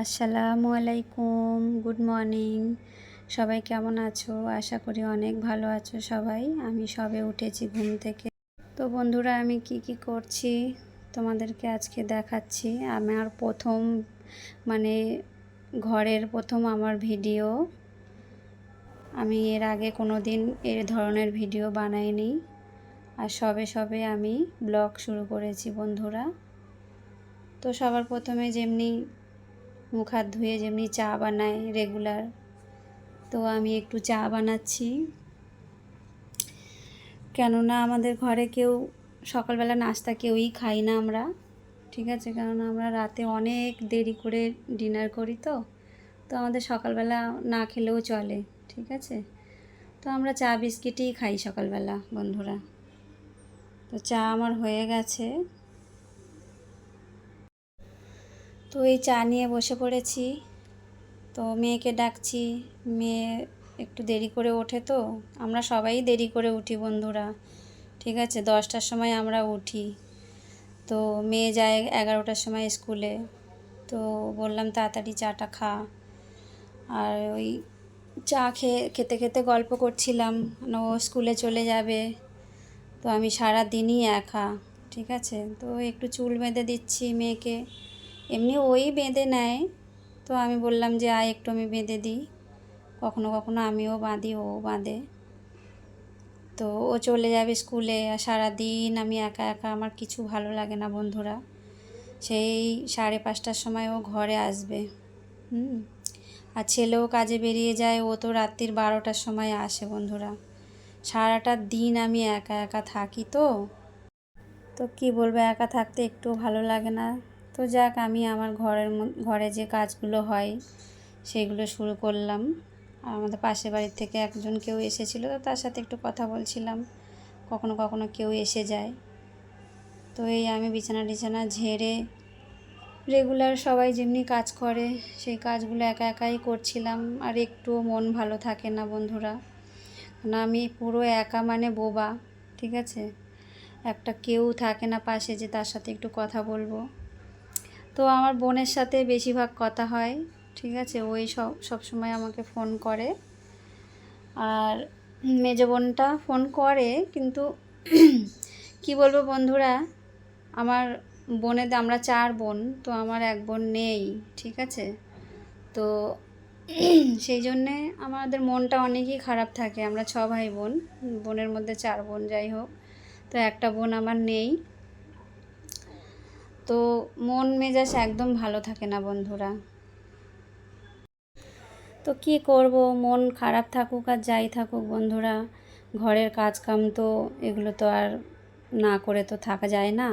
আসসালামু আলাইকুম, good morning. সবাই কেমন আছো? আশা করি অনেক ভালো আছো সবাই। আমি সবে উঠেছি ঘুম থেকে। তো বন্ধুরা, আমি কি কি করছি তোমাদেরকে আজকে দেখাচ্ছি। আমার প্রথম মানে ঘরের প্রথম আমার ভিডিও। আমি এর আগে কোনো দিন এর ধরনের ভিডিও বানাইনি। আর সবে সবে আমি ব্লগ শুরু করেছি বন্ধুরা। তো সবার প্রথমে যেমনি মুখ হাত ধুয়ে যেমনি চা বানাই রেগুলার তো আমি একটু চা বানাচ্ছি। কেননা আমাদের ঘরে কেউ সকালবেলা নাস্তা কেউই খাই না আমরা, ঠিক আছে? কেননা আমরা রাতে অনেক দেরি করে ডিনার করি তো তো আমাদের সকালবেলা না খেলেও চলে, ঠিক আছে? তো আমরা চা বিস্কিটই খাই সকালবেলা, বন্ধুরা। তো চা আমার হয়ে গেছে। তো এই চা নিয়ে বসে পড়েছি। তো মেয়েকে ডাকছি, মেয়ে একটু দেরি করে ওঠে তো। আমরা সবাই দেরি করে উঠি বন্ধুরা, ঠিক আছে? দশটার সময় আমরা উঠি। তো মেয়ে যায় এগারোটার সময় স্কুলে। তো বললাম, তাড়াতাড়ি চাটা খা। আর ওই চা খেয়ে, খেতে খেতে গল্প করছিলাম ও স্কুলে চলে যাবে। তো আমি সারা দিনই একা, ঠিক আছে? তো একটু চুল বেঁধে দিচ্ছি মেয়েকে। এমনি ওই বেঁধে নেয়। তো আমি বললাম যে, আয়, একটু আমি বেঁধে দিই। কখনো কখনো আমিও বাঁধি, ও বাঁধে। তো ও চলে যাবে স্কুলে। আর সারাদিন আমি একা একা, আমার কিছু ভালো লাগে না বন্ধুরা। সেই সাড়ে পাঁচটার সময় ও ঘরে আসবে। হুম। আর ছেলেও কাজে বেরিয়ে যায়। ও তো রাত্রির বারোটার সময় আসে বন্ধুরা। সারাটা দিন আমি একা একা থাকি তো। তো কি বলব, একা থাকতে একটু ভালো লাগে না। তো যাক, আমি আমার ঘরের ঘরে যে কাজগুলো হয়, সেগুলো শুরু করলাম। আর আমাদের পাশের বাড়ির থেকে একজন কেউ এসেছিল, তো তার সাথে একটু কথা বলছিলাম। কখনো কখনো কেউ এসে যায়। তো এই আমি বিছানা টিছানা ঝেড়ে রেগুলার সবাই যেমনি কাজ করে, সেই কাজগুলো একা একাই করছিলাম। আর একটুও মন ভালো থাকে না বন্ধুরা। না, আমি পুরো একা মানে বোবা, ঠিক আছে? একটা কেউ থাকে না পাশে যে তার সাথে একটু কথা বলব। তো আমার বোনের সাথে বেশিরভাগ কথা হয়, ঠিক আছে? ওই সব সবসময় আমাকে ফোন করে। আর মেজো বোনটা ফোন করে, কিন্তু কি বলব বন্ধুরা? আমার বোনেদের আমরা চার বোন, তো আমার এক বোন নেই, ঠিক আছে? তো সেই জন্যে আমাদের মনটা অনেকই খারাপ থাকে। আমরা ছ ভাই বোন, বোনের মধ্যে চার বোন যাই হোক, তো একটা বোন আমার নেই। তো মন মেজাজ একদম ভালো থাকে না বন্ধুরা। তো কি করব? মন খারাপ থাকুক আর যাই থাকুক বন্ধুরা, ঘরের কাজ কাম তো এগুলো তো আর না করে তো থাকা যায় না।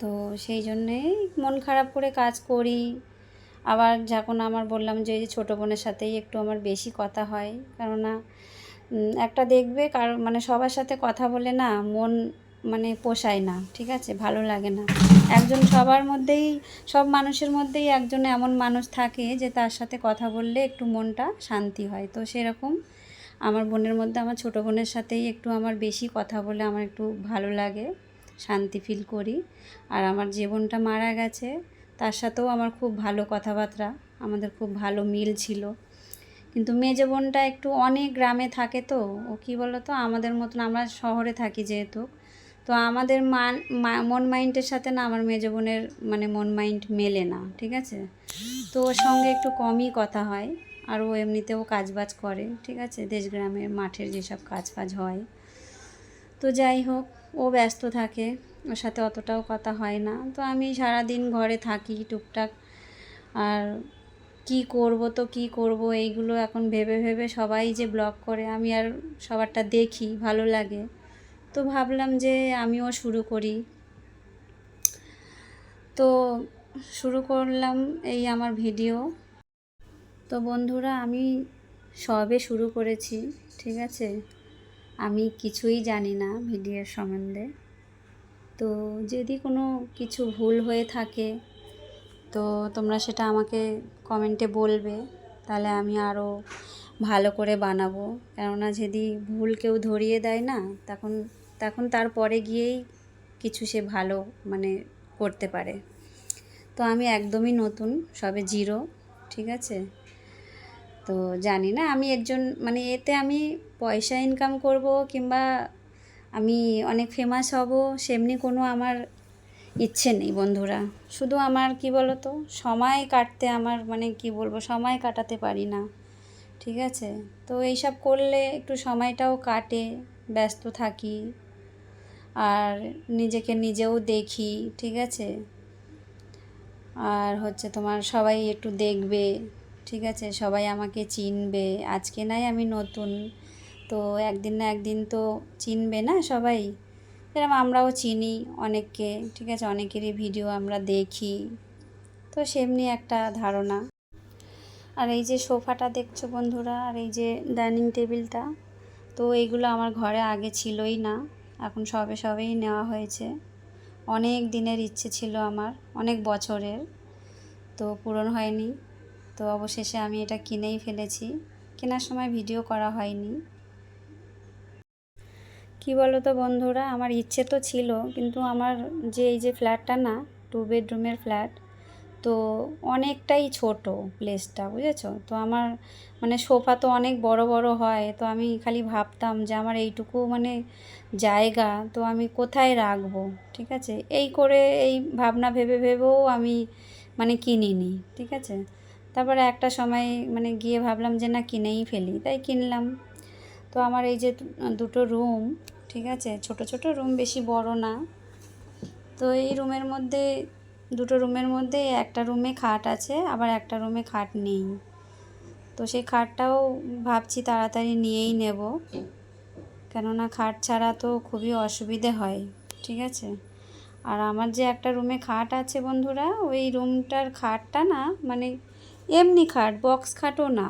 তো সেই জন্যেই মন খারাপ করে কাজ করি। আবার যখন আমার বললাম যে ছোটো বোনের সাথেই একটু আমার বেশি কথা হয়, কেননা একটা দেখবে কার মানে সবার সাথে কথা বলে না মন মানে পোষায় না, ঠিক আছে? ভালো লাগে না। একজন সবার মধ্যেই, সব মানুষের মধ্যেই একজন এমন মানুষ থাকে যে তার সাথে কথা বললে একটু মনটা শান্তি হয়। তো সেরকম আমার বোনের মধ্যে, আমার ছোটো বোনের সাথেই একটু আমার বেশি কথা বলে আমার একটু ভালো লাগে, শান্তি ফিল করি। আর আমার যে বোনটা মারা গেছে, তার সাথেও আমার খুব ভালো কথাবার্তা, আমাদের খুব ভালো মিল ছিল। কিন্তু মেজো বোনটা একটু অনেক গ্রামে থাকে তো, ও কী বলো তো আমাদের মতন আমরা শহরে থাকি যেহেতু। তো আমাদের মান মন মাইন্ডের সাথে না আমার মেজো বোনের মানে মন মাইন্ড মেলে না, ঠিক আছে? তো ওর সঙ্গে একটু কমই কথা হয়, আর ও এমনিতেও কাজ বাজ করে, ঠিক আছে? দেশ গ্রামের মাঠের যেসব কাজ ফাজ হয়। তো যাই হোক, ও ব্যস্ত থাকে, ওর সাথে অতটাও কথা হয় না। তো আমি সারাদিন ঘরে থাকি টুকটাক, আর কি করব তো কি করব, এইগুলো এখন ভেবে ভেবে সবাই যে ব্লগ করে, আমি আর সবারটা দেখি, ভালো লাগে। তো ভাবলাম যে আমিও শুরু করি। তো শুরু করলাম এই আমার ভিডিও। তো বন্ধুরা, আমি সবে শুরু করেছি, ঠিক আছে? আমি কিছুই জানি না ভিডিওর সম্বন্ধে। তো যদি কোনো কিছু ভুল হয়ে থাকে, তো তোমরা সেটা আমাকে কমেন্টে বলবে, তাহলে আমি আরও ভালো করে বানাবো। কেননা যদি ভুল কেউ ধরিয়ে দেয় না, তখন তখন তারপরে গিয়েই কিছু সে ভালো মানে করতে পারে। তো আমি একদমই নতুন, সবে জিরো, ঠিক আছে? তো জানি না, আমি একজন মানে এতে আমি পয়সা ইনকাম করব কিংবা আমি অনেক ফেমাস হব সেমনি কোনো আমার ইচ্ছে নেই বন্ধুরা। শুধু আমার, কি বলো তো সময় কাটতে আমার মানে কি বলব, সময় কাটাতে পারি না, ঠিক আছে? তো এইসব করলে একটু সময়টাও কাটে, ব্যস্ত থাকি আর নিজেকে নিজেও দেখি, ঠিক আছে? আর হচ্ছে তোমার সবাই একটু দেখবে, ঠিক আছে? সবাই আমাকে চিনবে। আজকে নাই আমি নতুন, তো একদিন না একদিন তো চিনবে না সবাই? এরকম আমরাও চিনি অনেককে, ঠিক আছে? অনেকেরই ভিডিও আমরা দেখি। তো সেমনি একটা ধারণা। আর এই যে সোফাটা দেখছ বন্ধুরা, আর এই যে ডাইনিং টেবিলটা, তো এইগুলো আমার ঘরে আগে ছিলই না। এখন সবে সবেই নেওয়া হয়েছে। অনেক দিনের ইচ্ছে ছিল আমার, অনেক বছরের, তো পূরণ হয়নি। তো অবশেষে আমি এটা কিনেই ফেলেছি। কেনার সময় ভিডিও করা হয়নি। কি বলো তো বন্ধুরা, আমার ইচ্ছে তো ছিল, কিন্তু আমার যে এই যে ফ্ল্যাটটা না টু বেডরুমের ফ্ল্যাট তো অনেকটাই ছোট প্লেসটা বুঝেছ? তো আমার মানে সোফা তো অনেক বড় বড় হয়, তো আমি খালি ভাবতাম যে আমার এইটুকু মানে জায়গা, তো আমি কোথায় রাখব? ঠিক আছে? এই করে এই ভাবনা ভেবে ভেবেও আমি মানে কিনিনি, ঠিক আছে? তারপরে একটা সময় মানে গিয়ে ভাবলাম যে না, কিনেই ফেলি, তাই কিনলাম। তো আমার এই যে দুটো রুম ঠিক আছে? ছোট ছোট রুম বেশি বড় না। তো এই রুমের মধ্যে দুটো রুমের মধ্যে, একটা রুমে খাট আছে, আবার একটা রুমে খাট নেই। তো সেই খাটটাও ভাবছি তাড়াতাড়ি নিয়েই নেব। কেননা খাট ছাড়া তো খুবই অসুবিধে হয়, ঠিক আছে? আর আমার যে একটা রুমে খাট আছে বন্ধুরা, ওই রুমটার খাটটা না মানে এমনি খাট, বক্স খাটও না।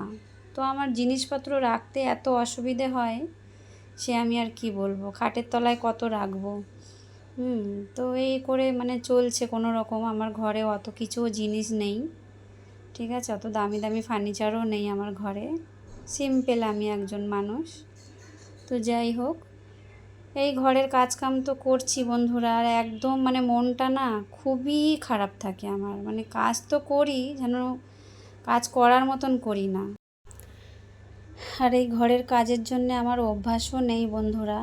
তো আমার জিনিসপত্র রাখতে এত অসুবিধে হয়, সে আমি আর কি বলব? খাটের তলায় কত রাখব? হুম, তো এই করে মানে চলছে কোনো রকম। আমার ঘরে অত কিছু জিনিস নেই, ঠিক আছে? অত দামি দামি ফার্নিচারও নেই আমার ঘরে। সিম্পল আমি একজন মানুষ। তো যাই হোক, এই ঘরের কাজকাম তো করছি বন্ধুরা। আর একদম মানে মনটা না খুবই খারাপ থাকে আমার। মানে কাজ তো করি, যেন কাজ করার মতন করি না। আর এই ঘরের কাজের জন্য আমার অভ্যাসও নেই বন্ধুরা।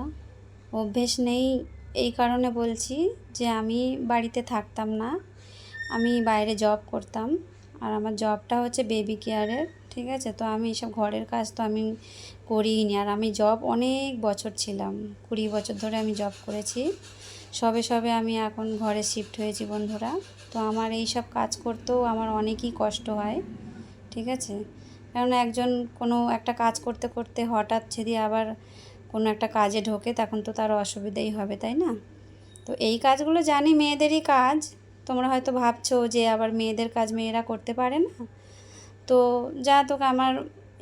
অভ্যেস নেই এই কারণে বলছি যে আমি বাড়িতে থাকতাম না। আমি বাইরে জব করতাম। আর আমার জবটা হচ্ছে বেবি কেয়ারের ঠিক আছে? তো আমি এইসব ঘরের কাজ তো আমি করিনি আর আমি জব অনেক বছর ছিলাম। কুড়ি বছর ধরে আমি জব করেছি। সবে সবে আমি এখন ঘরে শিফট হয়েছি বন্ধুরা। তো আমার এই সব কাজ করতেও আমার অনেকই কষ্ট হয়, ঠিক আছে? কারণ একজন কোনো একটা কাজ করতে করতে হঠাৎ যদি আবার কোনো একটা কাজে ঢোকে, তখন তো তার অসুবিধাই হবে, তাই না? তো এই কাজগুলো জানি মেয়েদেরই কাজ। তোমরা হয়তো ভাবছ যে আবার মেয়েদের কাজ মেয়েরা করতে পারে না। তো যা তোকে আমার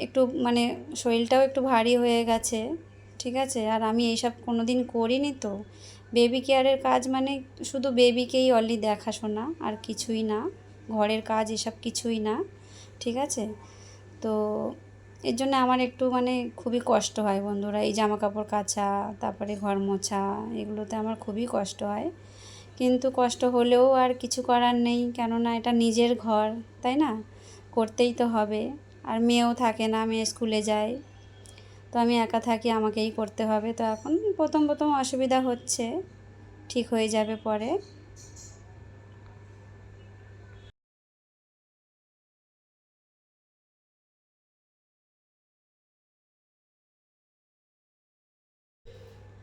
একটু মানে শরীরটাও একটু ভারী হয়ে গেছে, ঠিক আছে? আর আমি এইসব কোনো দিন করিনি তো। বেবি কেয়ারের কাজ মানে শুধু বেবিকেই অনলি দেখাশোনা, আর কিছুই না। ঘরের কাজ এসব কিছুই না, ঠিক আছে? তো এর জন্য আমার একটু মানে খুবই কষ্ট হয় বন্ধুরা। এই জামা কাপড় কাচা, তারপরে ঘর মোছা, এগুলোতে আমার খুবই কষ্ট হয়। কিন্তু কষ্ট হলেও আর কিছু করার নেই, কেননা এটা নিজের ঘর, তাই না? করতেই তো হবে। আর মেয়েও থাকে না, মেয়ে স্কুলে যায়। তো আমি একা থাকি, আমাকেই করতে হবে। তো এখন প্রথম প্রথম অসুবিধা হচ্ছে, ঠিক হয়ে যাবে পরে।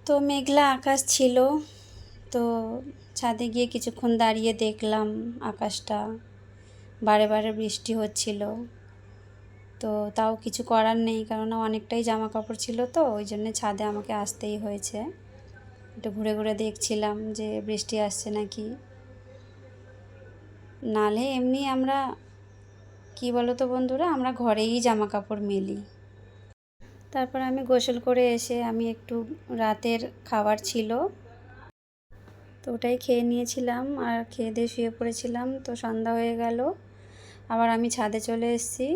তো মেঘলা আকাশ ছিল। তো ছাদে গিয়ে কিছুক্ষণ দাঁড়িয়ে দেখলাম আকাশটা। বারে বারে বৃষ্টি হচ্ছিল। তো তাও কিছু করার নেই, কেননা অনেকটাই জামা কাপড় ছিল তো, ওই জন্যে ছাদে আমাকে আসতেই হয়েছে। একটু ঘুরে ঘুরে দেখছিলাম যে বৃষ্টি আসছে নাকি। নালে এমনি আমরা, কি বলো তো বন্ধুরা, আমরা ঘরেই জামা কাপড় মেলি। তারপর আমি গোসল করে এসে আমি একটু রাতের খাবার ছিল। তো ওটাই খেয়ে নিয়েছিলাম আর খেয়ে দিয়ে শুয়ে পড়েছিলাম। তো সন্ধ্যা হয়ে গেল, আবার আমি ছাদে চলে এসেছি।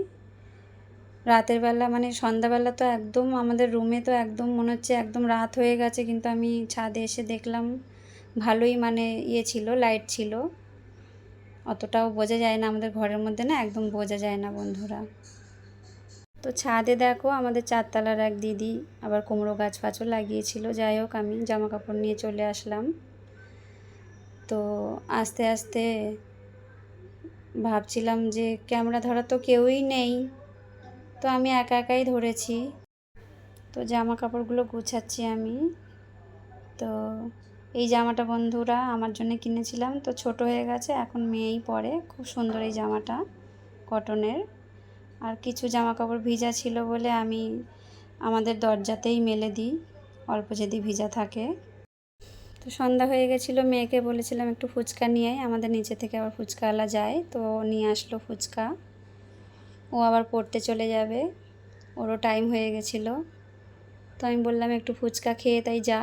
রাতের বেলা মানে সন্ধ্যাবেলা তো একদম আমাদের রুমে তো একদম মনে হচ্ছে একদম রাত হয়ে গেছে, কিন্তু আমি ছাদে এসে দেখলাম ভালোই মানে ইয়ে ছিল লাইট ছিল। অতটাও বোঝা যায় না আমাদের ঘরের মধ্যে না, একদম বোঝা যায় না বন্ধুরা। তো ছাদে দেখো আমাদের চারতলার এক দিদি আবার কুমড়ো গাছ ফাছও লাগিয়েছিল। যাই হোক, আমি জামা কাপড় নিয়ে চলে আসলাম। তো আস্তে আস্তে ভাবছিলাম যে ক্যামেরা ধরা তো কেউই নেই, তো আমি একা একাই ধরেছি। তো জামা কাপড়গুলো গুছাচ্ছি আমি। তো এই জামাটা বন্ধুরা আমার জন্য কিনেছিলাম, তো ছোট হয়ে গেছে, এখন মেয়েই পরে। খুব সুন্দর এই জামাটা, কটনের। আর কিছু জামা কাপড় ভিজা ছিল বলে আমি আমাদের দরজাতেই মেলে দিই, অল্প যদি ভিজা থাকে। তো সন্ধ্যা হয়ে গেছিল, মেয়েকে বলেছিলাম একটু ফুচকা নিয়ে আমাদের নিচে থেকে আবার ফুচকাওয়ালা যায়, তো নিয়ে আসলো ফুচকা। ও আবার পড়তে চলে যাবে, ওরও টাইম হয়ে গেছিল। তো আমি বললাম একটু ফুচকা খেয়ে তাই যা।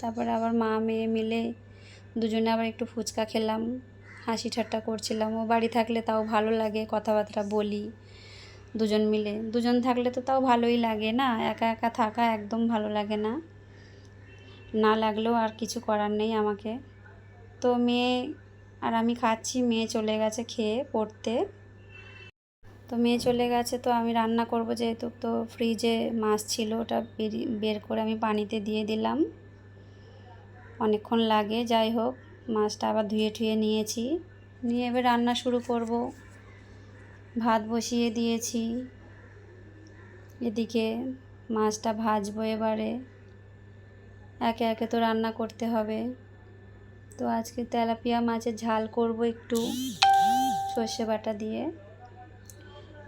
তারপরে আবার মা, মেয়ে মিলে দুজনে আবার একটু ফুচকা খেলাম, হাসি ঠাট্টা করছিলাম। ও বাড়ি থাকলে তাও ভালো লাগে, কথাবার্তা বলি। দুজন মিলে। দুজন থাকলে তো তাও ভালোই লাগে না? একা একা থাকা একদম ভালো লাগে না। না লাগলেও আর কিছু করার নেই আমাকে। তো মেয়ে আর আমি খাচ্ছি, মেয়ে চলে গেছে খেয়ে, পড়তে। তো মেয়ে চলে গেছে, তো আমি রান্না করব যেহেতু, তো ফ্রিজে মাছ ছিল, ওটা বেরি- করে আমি পানিতে দিয়ে দিলাম। অনেকক্ষণ লাগে, যাই হোক, মাছটা আবার ধুয়ে ঠুয়ে নিয়েছি। নিয়ে এবার রান্না শুরু করব। ভাত বসিয়ে দিয়েছি। এদিকে মাছটা ভাজবো এবারে। একে একে তো রান্না করতে হবে। তো আজকে তেলাপিয়া মাছের ঝাল করব একটু সর্ষে বাটা দিয়ে।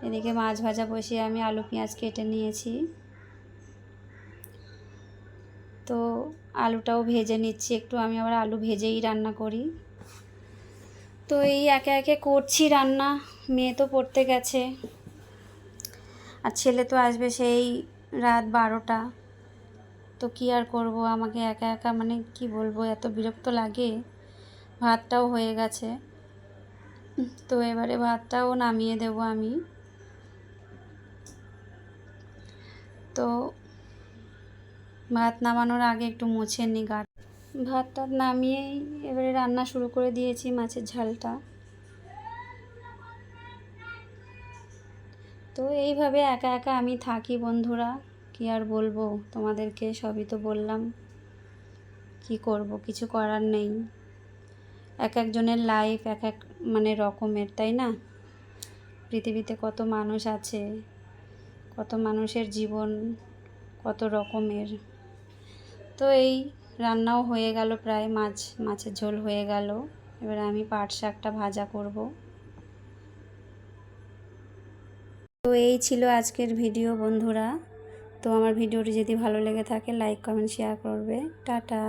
এদিকে মাছ ভাজা বসিয়ে আমি আলু পেঁয়াজ কেটে নিয়েছি। তো আলুটাও ভেজে নিচ্ছি। একটু আমি আবার আলু ভেজেই রান্না করি। তো এই একে একে করছি রান্না, মেয়ে তো পড়তে গেছে। আর ছেলে তো আসবে সেই রাত বারোটা। তো কী আর করব, আমাকে একা একা মানে কি বলব, এত বিরক্ত লাগে। ভাতটাও হয়ে গেছে। তো এবারে ভাতটাও নামিয়ে দেবো আমি। তো ভাত নামানোর আগে একটু মুছে নিই ভাতটা নামিয়েই এবারে রান্না শুরু করে দিয়েছি মাছের ঝালটা। তো এইভাবে একা একা আমি থাকি বন্ধুরা, কি আর বলব? তোমাদেরকে সবই তো বললাম। কি করব? কিছু করার নেই। এক একজনের লাইফ এক এক মানে রকমের, তাই না? পৃথিবীতে কত মানুষ আছে, কত মানুষের জীবন কত রকমের। তো এই রান্নাও হয়ে গেল প্রায়, মাছ, মাছের ঝোল হয়ে গেল। এবার আমি পাট শাকটা ভাজা করব। তো এই ছিল আজকের ভিডিও বন্ধুরা। তো আমার ভিডিওটি যদি ভালো লেগে থাকে, লাইক, কমেন্ট, শেয়ার করবে। টাটা।